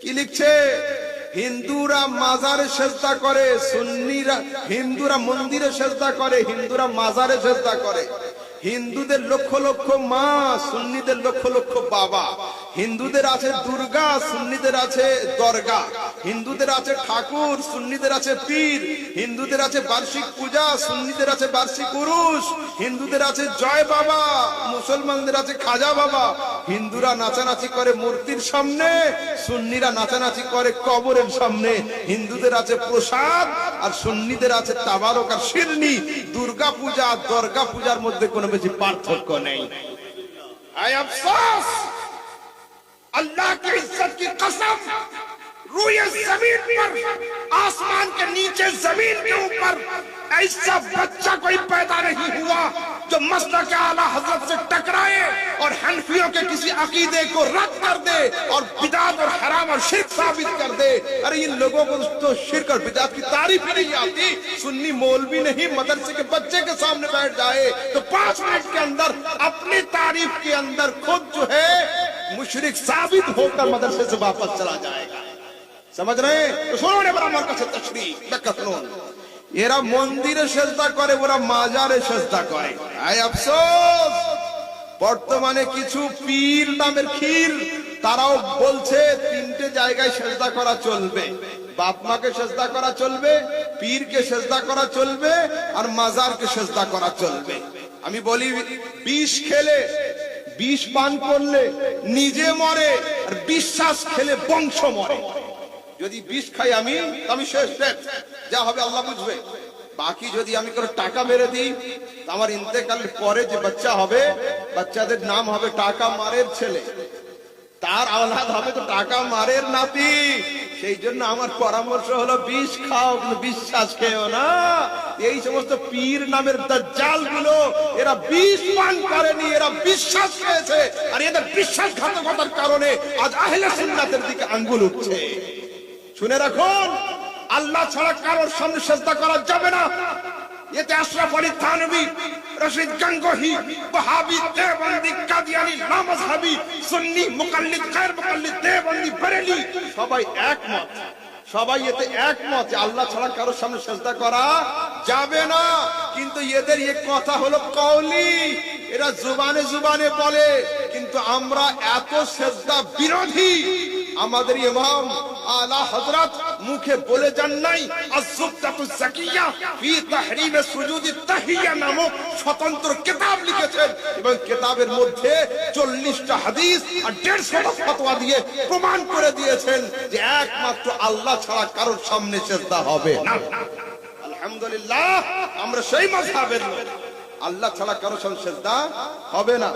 কি লিখছে? হিন্দুরা মাজারে সেজদা করে, সুন্নিরা, হিন্দুরা মন্দিরে সেজদা করে, হিন্দুরা মাজারে সেজদা করে। হিন্দুদের লক্ষ লক্ষ মা, সুন্নিদের লক্ষ লক্ষ বাবা। হিন্দুদের আছে দুর্গা, সুন্নিদের আছে দরগা। হিন্দুদের আছে ঠাকুর, সুন্নিদের আছে পীর। হিন্দুদের আছে বার্ষিক পূজা, সুন্নিদের আছে বার্ষিক পুরুষ হিন্দুদের আছে জয় বাবা, মুসলমানদের আছে খাজা বাবা। হিন্দুরা নাচানাচি করে মূর্তির সামনে সুন্নিরা নাচানাচি করে কবরের সামনে হিন্দুদের আছে প্রসাদ আর সুন্নিদের আছে তাবারক আর শিরনি দুর্গা পূজা আর দর্গা পূজার মধ্যে কোনো বেশি পার্থক্য নেই आय अफसोस अल्लाह की इज्जत की कसम रूए जमीन पर आसमान के नीचे जमीन के ऊपर ایسا بچہ کوئی پیدا نہیں ہوا جو مسئلہ کے عالی حضرت سے ٹکرائے اور ہنفیوں کے کسی عقیدے کو رد کر دے اور بدعت اور حرام اور شرک ثابت کر دے۔ ارے، ان لوگوں کو تو شرک اور بدعت کی تعریف ہی نہیں آتی۔ سنی مولوی نہیں، مدرسے کے بچے کے سامنے بیٹھ جائے۔ تو پانچ منٹ کے اندر اپنی تعریف کے اندر خود جو ہے مشرک ثابت ہو کر مدرسے سے واپس چلا جائے گا۔ سمجھ رہے ہیں؟ تو سنو نے بڑا مرکز تشریف میں এরা মন্দিরে সেজদা করে, ওরা মাজারে সেজদা করে। আয় আফসোস! বর্তমানে কিছু পীর নামের ক্ষীর, তারাও বলছে তিনটে জায়গায় সেজদা করা চলবে। বাপ মাকে সেজদা করা চলবে, পীরকে সেজদা করা চলবে, আর মাজারকে সেজদা করা চলবে। আমি বলি, বিষ খেলে, বিষ পান করলে নিজে মরে, আর বিশ্বাস খেলে বংশ মরে। যদি বিষ খাই আমি আমি শেষ। যা হবে আল্লাহ বুঝবে। বাকি যদি আমি কোনো টাকা মেরে দিই আমার ইন্তেকালের পরে যে বাচ্চা হবে, বাচ্চাদের নাম হবে টাকা মারের ছেলে। তার আওলাদ হবে তো টাকা মারের নাতি। সেই জন্য আমার পরামর্শ হলো, বিষ খাও বিশ্বাস খেও না। এই সমস্ত পীর নামের দাজ্জালগুলো এরা বিষ পান করেনি, এরা বিশ্বাস খেয়েছে। আর এদের বিশ্বাসঘাতকতার কারণে আজ আহলে সুন্নাতের দিকে আঙ্গুল উঠছে। শুনে রাখুন আল্লাহ ছাড়া কারোর সামনে চেষ্টা করা যাবে না। এতে আশরাফ আলী থানবী রশিদ গঙ্গোহি, ওয়াহাবি, দেওবন্দি, কাদিয়ানি লামাজহাবি সুন্নি, মুকাল্লিদ গায়র মুকাল্লিদ, দেওবন্দি, বরেলি সবাই একমত। সবাই এতে একমত আল্লাহ ছাড়া কারোর সামনে চেষ্টা করা যাবে না। কিন্তু এদের এ কথা হলো কওলি। এরা জুবানে জুবানে বলে, কিন্তু আমরা এত সেজদা বিরোধী। আমাদের ইমাম আলা হযরত মুখে বলে যান নাই নামক স্বতন্ত্র কিতাব লিখেছেন। এবং কিতাবের মধ্যে 40টা হাদিস আর 150টা ফতোয়া দিয়ে প্রমাণ করে দিয়েছেন যে একমাত্র আল্লাহ ছাড়া কারোর সামনে সেজদা হবে না। আলহামদুলিল্লাহ, আমরা সেই লোক। আল্লাহ ছাড়া সামনে সেজদা হবে না।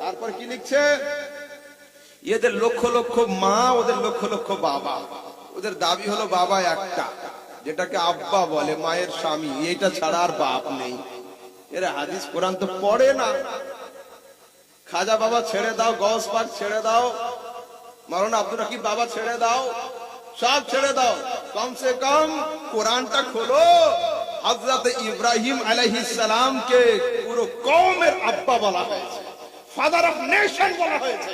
তারপর কি লিখছে? এদের লক্ষ লক্ষ মা, ওদের লক্ষ লক্ষ বাবা। ওদের দাবি হলো বাবা একটা, যেটাকে আব্বা বলে, মায়ের স্বামী। এইটা ছাড়া আর বাপ নেই। এরা হাদিস কোরআন তো পড়ে না। খাজা বাবা ছেড়ে দাও গস পাক ছেড়ে দাও। মারণ আব্দুর রাকিব বাবা ছেড়ে দাও। সব ছেড়ে দাও। কম সে কম কোরআনটা খোলো। হজরত ইব্রাহিম আলাইহিস সালামকে পুরো কওমের আব্বা বলা হয়েছে। ফাদার অফ নেশন বলা হয়েছে।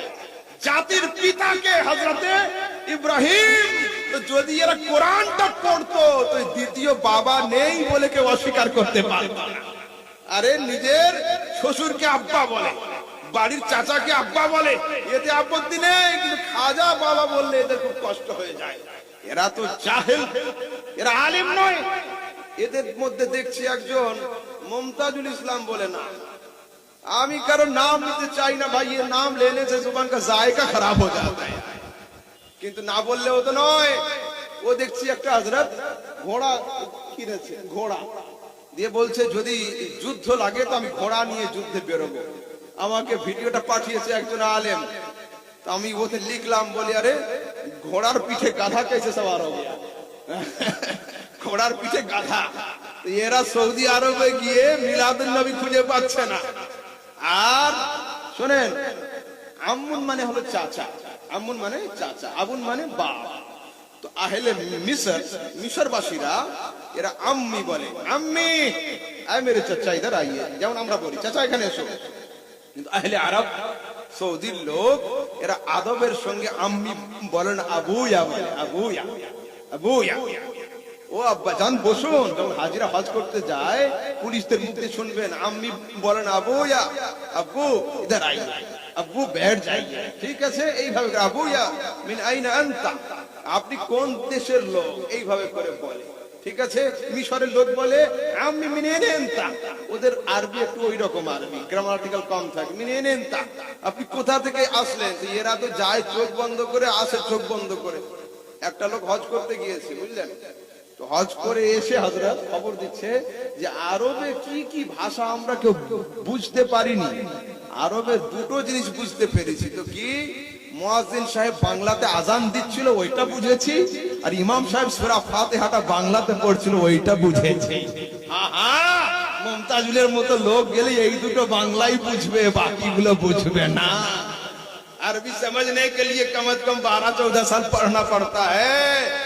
জাতির পিতাকে হজরতে ইব্রাহিম যদি এরা কোরআনটা পড়তো, তো দ্বিতীয় বাবা নেই বলে কেউ অস্বীকার করতে পারত আরে নিজের শ্বশুরকে আব্বা বলে, বাড়ির চাচাকে আব্বা বলে, এতে আপত্তি নেই, কিন্তু খাজা বাবা বললে এদের খুব কষ্ট হয়ে যায়। এরা তো জাহেল, এরা আলিম নয়। এদের মধ্যে দেখছি একজন মমতাজুল ইসলাম বলে না। আমি কারও নাম নিতে চাই না ভাই এ নাম লেনে সে জুবান জায়গা খারাপ হয়ে যায়। কিন্তু না বললেও তো নয়। ও দেখছি একটা হজরত ঘোড়া কিনেছে, ঘোড়া। দিয়ে বলছে, যদি যুদ্ধ লাগে তো আমি ঘোড়া নিয়ে যুদ্ধে বেরোবো। আমাকে ভিডিওটা পাঠিয়েছে একজন আলেম। তো আমি ওতে লিখলাম, বলি, আরে, ঘোড়ার পিঠে গাধা কেছে সবার ঘোড়ার পিঠে গাধা। এরা সৌদি আরবে গিয়ে মিলাদুল নবী খুঁজে পাচ্ছে না। আর, শোনেন, আম্মুন মানে হলো চাচা। আম্মুন মানে চাচা আবুন মানে বাপ। তো আহলে মিশর মিশরবাসীরা এরা আম্মি বলে। আম্মি, আয় মেরে চাচা ইধার আইয়ে। যেমন আমরা বলি, চাচা, এখানে এসো। কিন্তু আহলে আরব, সৌদির লোক, এরা আদবের সঙ্গে আম্মি বলেন আবুয়া বলে, আবুয়া আবুয়া। ও আব্বা জান বসুন। যখন হাজিরা হজ করতে যায়, পুলিশদের মুখে শুনবেন, আম্মি বলেন আবুয়া, আব্বু ইধার আই আব্বু বেড যাইয়ে। ঠিক আছে? এইভাবে আবু ইয়া মিন আইনা আনতা? আপনি কোন দেশের লোক? এইভাবে করে বলে। ঠিক আছে? মিশরের লোক বলে, আমি মিনে নেনতা ওদের আরবি একটু ওই রকম আরবি গ্রামাটিক্যাল কম থাকে। মিনে নেনতা আপনি কোথা থেকে আসলেন? এরা তো যায় চোখ বন্ধ করে, আসে চোখ বন্ধ করে। একটা লোক হজ করতে গিয়েছে, বুঝলেন? তো হজ করে এসে হজরত খবর দিচ্ছে যে, আরবে কি কি ভাষা আমরা কেউ বুঝতে পারিনি? আরবের দুটো জিনিস বুঝতে পেরেছি তো কি মুয়াজ্জিন সাহেব বাংলাতে আজান দিচ্ছিল ওইটা বুঝেছি আর ইমাম সাহেব সূরা ফাতিহাটা বাংলাতে পড়ছিল ওইটা বুঝেছি আহা মমতাজুলের মতো লোক গেলে এই দুটো বাংলাই বুঝবে বাকিগুলো বুঝবে না अरबी समझने के लिए कम से कम बारह चौदह साल पढ़ना पड़ता है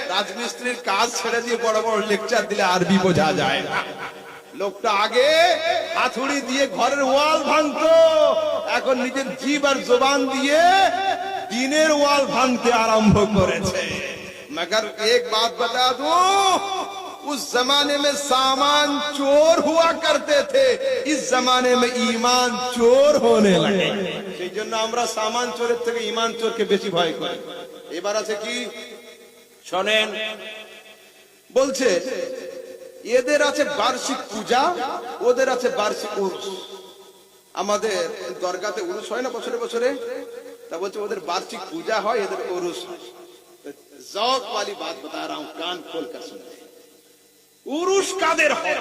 রাজমিস্ত্রির কাজ ছেড়ে দিয়ে বড় বড় লেকচার দিলে আরবি বোঝা যায় না লোকটা আগে হাতুড়ি দিয়ে ঘরের ওয়াল ভাঙতো এখন নিজের জিভ আর জোবান দিয়ে দিনের ওয়াল ভাঙতে আরম্ভ করেছে मगर एक बात बता दूं उस जमाने में सामान चोर हुआ करते थे इस जमाने में ईमान चोर होने लगे সেই জন্য আমরা সামান চোরের থেকে ইমান চোরকে বেশি ভয় করি এবার আছে কি শোনেন বলছে এদের আছে বার্ষিক পূজা ওদের আছে বার্ষিক উরুস আমাদের দরগাতে উরুস হয় না বছরে বছরে তা বলছে ওদের বার্ষিক পূজা হয় এদের উরুস হয় जौक वाली बात बता रहा हूं कान खोल कर सुन উরুষ কাদের হয়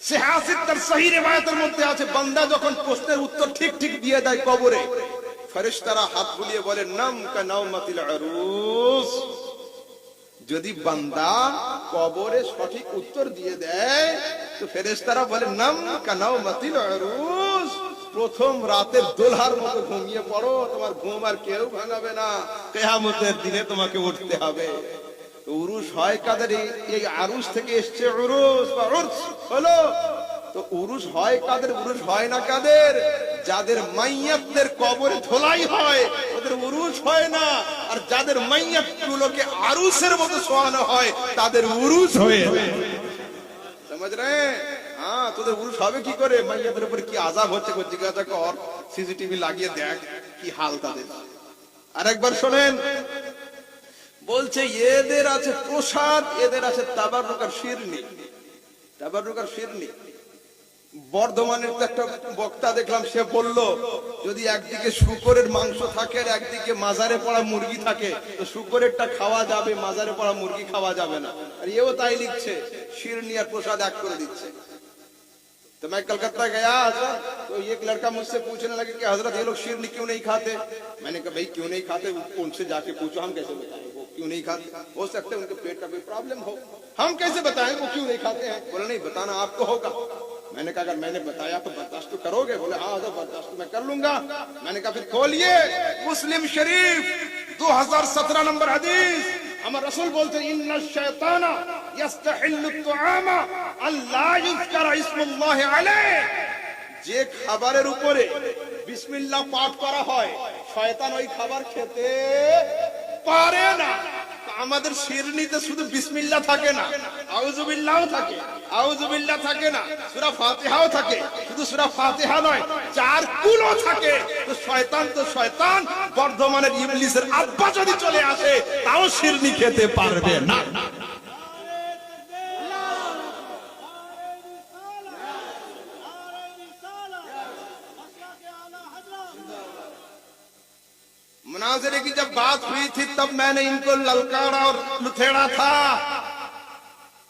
সিহাসিত তার সহি রেওয়ায়তের মধ্যে মধ্যে আছে বান্দা যখন প্রশ্নের উত্তর ঠিক ঠিক দিয়ে দেয় কবরে ফেরেশতারা হাত বুলিয়ে বলে নাম কা নাওমাতিল আরুস যদি বান্দা কবরে সঠিক উত্তর দিয়ে দেয়। তো ফেরেশতারা বলে, নাম কা নাওমাতিল আরুস। প্রথম রাতের দোলহার মতো ঘুমিয়ে পড়ো। তোমার ঘুম আর কেউ ভাঙাবে না। কেয়ামতের দিনে তোমাকে উঠতে হবে। উরুস হয় কাদের? এই- আরুস থেকে এসছে উরুস বা উর্স, হলো? তো উরুস হয় কাদের? উরুস হয় না কাদের? যাদের মাইয়াতদের কবরে ধোলাই হয় যাদের উরুজ হয় না, আর যাদের মাইয়াত গুলোকে আরুসের মতো শোয়ানো হয়, তাদের উরুজ হয়ে সমাজ রে হ্যাঁ তোদের উরুজ হবে কি করে? মাইয়াদের উপর কি আজাব হচ্ছে? জিজ্ঞাসা কর সিসিটিভি লাগিয়ে দেখ কি হাল তাদের। আরেকবার শোনেন, বলছে, এদের আছে প্রসাদ, এদের আছে তাবারুক আর শিরনি। তাবারুক আর শিরনি। বর্ধমানের তো একটা বক্তা দেখলাম সে বলল যদি একদিকে শুকরের মাংস থাকে আর একদিকে মাজারে পড়া মুরগি থাকে তো শুকরেরটা খাওয়া যাবে মাজারে পড়া মুরগি খাওয়া যাবে না আর এও তাই লিখছে শিরনি আর প্রসাদ এক করে দিচ্ছে तो मैं कलकत्ता गया हजरत तो एक लड़का मुझसे पूछने लगे कि हजरत ये लोग शिरनी क्यों नहीं खाते मैंने कहा भाई क्यों नहीं खाते उनसे जाके पूछो हम कैसे बताएं वो क्यों नहीं खाते हो सकता है उनके पेट का कोई प्रॉब्लम हो हम कैसे बताएं वो क्यों नहीं खाते हैं बोले नहीं बताना आपको होगा میں نے کہا، اگر میں نے بتایا تو برداشت تو کرو گے۔ بولے ہاں اگر برداشت میں کر لوں گا۔ میں نے کہا، پھر کھولیے۔ مسلم شریف، دو ہزار سترہ نمبر حدیث۔ ہمارے رسول بولتے ہیں، ان الشیطان یستحل الطعام اللہ یذکر اسم اللہ علیہ۔ যে খাবারের উপরে বিসমিল্লাহ পাঠ করা হয় শয়তান ওই খাবার খেতে পারে না আমাদের শিরনিতে শুধু বিসমিল্লাহ থাকে না আউজুবিল্লাহও থাকে আউযুবিল্লাহ থাকে না সূরা ফাতিহাও থাকে শুধু সূরা ফাতিহা নয় চার কুলও থাকে তো শয়তান তো শয়তান বর্ধমানের ইবলিসের আব্বা যদি চলে আসে তাও শিরনি খেতে পারবে না मुनाजरे की जब बात हुई थी तब मैंने इनको ललकारा और लुथेड़ा था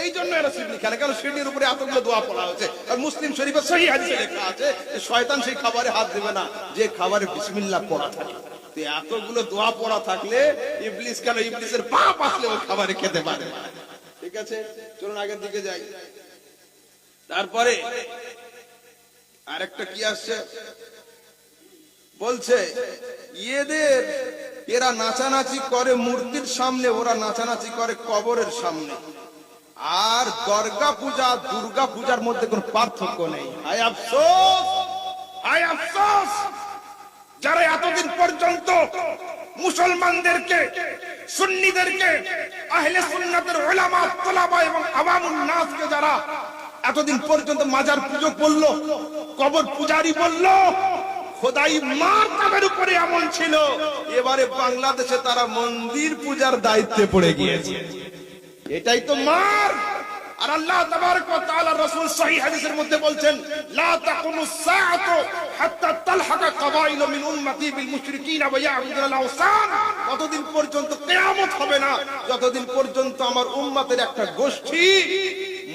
এই জন্য এরা শিরনি খায় না কারণ শিরনির উপরে এতগুলো দোয়া পড়া হচ্ছে আর মুসলিম শরীফে সহি হাদিসে লেখা আছে যে, শয়তান সেই খাবারে হাত দেবে না, যে খাবারে বিসমিল্লাহ পড়া থাকে। এতগুলো দোয়া পড়া থাকলে ইবলিস কেন ইবলিসের পাপ আসলে ও খাবারে খেতে পারে ঠিক আছে? চলুন আগের দিকে যাই। তারপরে আরেকটা কি আসছে? বলছে এদের এরা নাচানাচি করে মূর্তির সামনে, ওরা নাচানাচি করে কবরের সামনে। আর দুর্গা পূজা, দুর্গা পূজার মধ্যে কোনো পার্থক্য নেই। হায় আফসোস! হায় আফসোস! যারা এতদিন পর্যন্ত মুসলমানদেরকে, সুন্নিদেরকে, আহলে সুন্নাতের ওলামা, তোলাবা এবং আওয়ামুন নাসকে যারা এতদিন পর্যন্ত মাজার পুজো করল, কবর পূজারি বলল, খোদাই মার তাদের উপরে এমন ছিল। এবারে বাংলাদেশে তারা মন্দির পূজার দায়িত্বে পড়ে গিয়েছে। এটাই তো মার। আর আল্লাহ তাবারক ওয়া তাআলা রাসূল সহিহ হাদিসের মধ্যে বলছেন, লা তাকুমু সাআতু হাত্তা তালহাকা কাবাইল মিন উম্মতি বিল মুশরিকিনা ওয়া ইয়াবুদুল আওসান। কতদিন পর্যন্ত কেয়ামত হবে না, যতদিন পর্যন্ত আমার উম্মাতের একটা গোষ্ঠী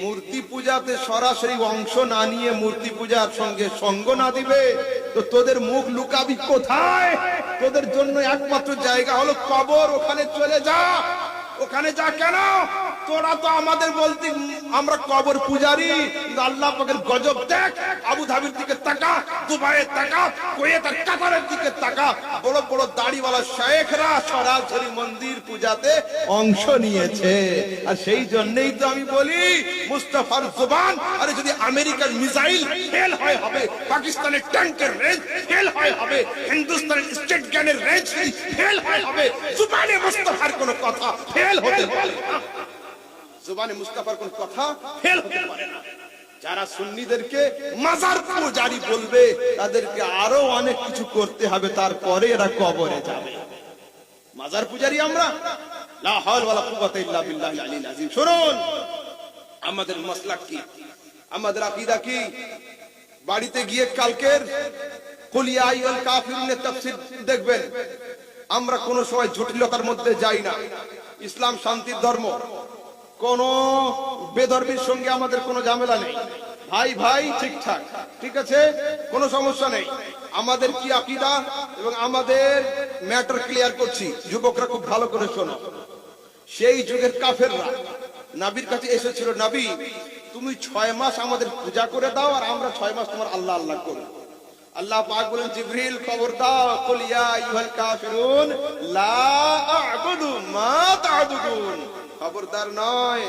মূর্তি পূজাতে সরাসরি অংশ না নিয়ে মূর্তি পূজার সঙ্গে সঙ্গ না দিবে, তো তোদের মুখ লুকাবি কোথায়? তোদের জন্য একমাত্র জায়গা হলো কবর, ওখানে চলে যা। ওখানে যা কেন? তোরা তো আমাদের বলতে, আমরা কবর পূজারি আল্লাহ পাকের গজব দেখ, আবু ধাবির দিকে তাকা দুবাইয়ের তাকা কুয়েত আর কাতারের দিকে তাকা, বড় বড় দাড়িওয়ালা শেখরা সরাসরি মন্দির পূজাতে অংশ নিয়েছে। আর সেই জন্যই তো আমি বলি, মুস্তাফার জবান, আরে যদি আমেরিকার মিসাইল ফেল হয় হবে, পাকিস্তানের ট্যাঙ্কের রেঞ্জ ফেল হয় হবে, হিন্দুস্তানের স্টেট গানের রেঞ্জ ফেল হয় হবে, জুবানে মুস্তাফার কোনো কথা ফেল হতে পারে জবানে মুস্তাফার কোন কথা ফেল হতে পারে না। যারা সুন্নিদেরকে মাজার পূজারি বলবে, তাদেরকে আরও অনেক কিছু করতে হবে, তারপরে এরা কবরে যাবে। মাজার পূজারি আমরা? লা হাওলা ওয়ালা কুওয়াতা ইল্লা বিল্লাহিল আলিল আযীম। শুনুন, আমাদের মাসলাক কি? আমাদের আকীদা কি? বাড়িতে গিয়ে কালকের কুলিয়া আইয়াল কাফিরুনের তাফসীর দেখবেন, আমরা কোনো সময় জটিলতার মধ্যে যাই না। ইসলাম শান্তির ধর্ম। কোন বেধর্মীর সঙ্গে আমাদের কোনো ঝামেলা নেই। ভাই ভাই ঠিকঠাক ঠিক আছে? কোনো সমস্যা নেই। আমাদের কি আকিদা? এবং আমাদের ম্যাটার ক্লিয়ার করছি। যুবকরা খুব ভালো করে শোনো। সেই যুগের কাফেররা, নাবির কাছে এসেছিল, নাবি, তুমি ছয় মাস আমাদের পূজা করে দাও আর আমরা ছয় মাস তোমার আল্লাহ আল্লাহ করব। আল্লাহ পাক বলেন, জিবরিল, খবর দাও, কুল ইয়া আইয়ুহাল কাফিরুন, লা আ'বুদু মা তা'বুদুন। খবরদার নয়।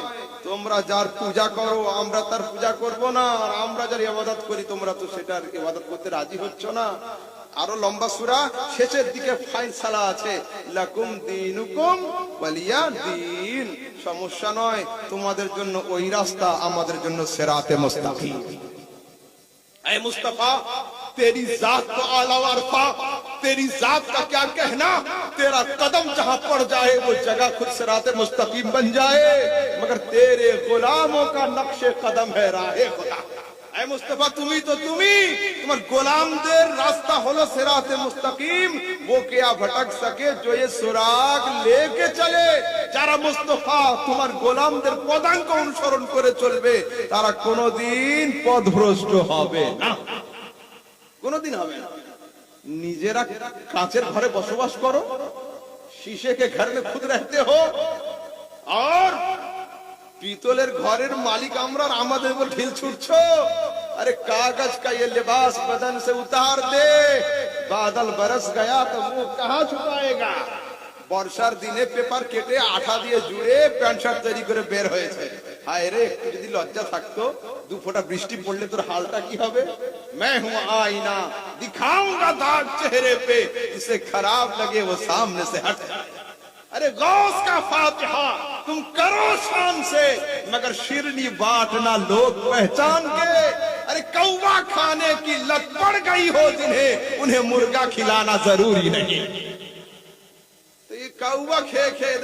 তোমরা যার পূজা করো, আমরা তার পূজা করব না। আর আমরা যার ইবাদত করি, তোমরা তো সেটার ইবাদত করতে রাজি হচ্ছ না। আরও লম্বা সুরা, শেষের দিকে ফাইন সালা আছে। লাকুম দিনুকুম ওয়ালিয়া দিন। সমস্যা নয়, তোমাদের জন্য ওই রাস্তা, আমাদের জন্য সিরাতে মুস্তাকিম। اے مصطفیٰ تیری ذات کو اعلی و عرفہ تیری ذات کا کیا کہنا तेरा कदम जहां पड़ जाए वो जगह खुद से रात मुस्तकीम बन जाए मगर तेरे गुलामों का नक्शे कदम है राहे खुदा ऐ मुस्तफा তুমি তো তুমি তোমার গোলামদের রাস্তা হলো সিরাতে মুস্তাকিম वो क्या भटक सके जो ये सुराग लेके चले যারা মুস্তফা তোমার গোলামদের পদাঙ্ক অনুসরণ করে চলবে তারা কোনোদিন পথভ্রষ্ট হবে না কোনোদিন হবে না নিজেরা কাঁচের ঘরে বসবাস করো शीशे के घर में खुद रहते हो और পিতলের ঘরের মালিক আমরা আর আমাদের উপর ঢিল ছুটছো अरे कागज का ये लिबास बदन से उतार दे बादल बरस गया तो मुंह कहाँ छुपाएगा বর্ষার দিনে পেপার কেটে আঠা দিয়ে জুড়ে প্যান্ট শার্ট তৈরি করে বের হয়েছে হায় রে একটু যদি লজ্জা থাকতো দু ফোঁটা বৃষ্টি পড়লে তোর হালটা কি হবে میں ہوں آئینہ، دکھاؤں گا داغ چہرے پہ اسے خراب لگے وہ سامنے سے ہٹ ارے غوث کا فاتحہ، تم کرو شام سے، مگر شیرنی بانٹنا لوگ پہچان کے۔ ارے کوا کھانے کی لت پڑ گئی ہو جنہیں، انہیں مرغا کھلانا ضروری نہیں۔ تو یہ کوا کھے کھے